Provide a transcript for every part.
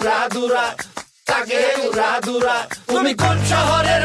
উড়া তাকে রাধুরা তুমি কোন শহরের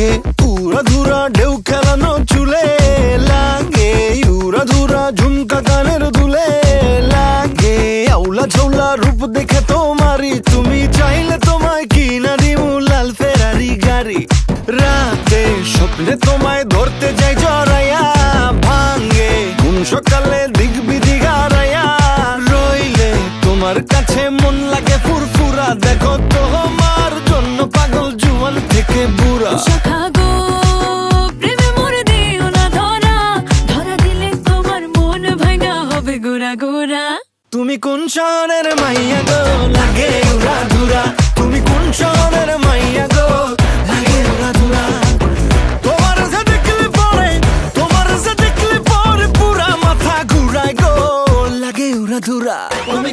লাগে। উড়া ধুরা ঢেউ খেলানো চুলে লাগে। উড়া ধুরা ঝুমকা কানের দুলে লাগে। আউলা ঝৌলা রূপ দেখে তোমারি তুমি চাইলে তোমায় কিনা দিমু লাল ফেরারি গাড়ি। রাতে স্বপ্নে তোমায় ধরতে যাই জড়াইয়া ভাঙ্গে কোন সকালে দিক বিধি গারাইয়া রইলে তোমার কাছে মন লাগে ফুরফুরা। দেখো তোমার জন্য পাগল জুয়ান থেকে বুড়া। শাখা গো প্রেমে মরে দিও না ধরা। ধরা দিলে তোমার মন ভাঙা হবে গুড়া গুড়া। তুমি কোন শহরের মাইয়া গো? লাগে উড়া ধুরা। তুমি কোন শহরের মাইয়া গো? লাগে উড়া ধুরা। তোমার যে দেখলে পরে তোমার যে দেখলে পরে পুরা মাথা ঘুরায় গো। লাগে উড়া ধুরা। তুমি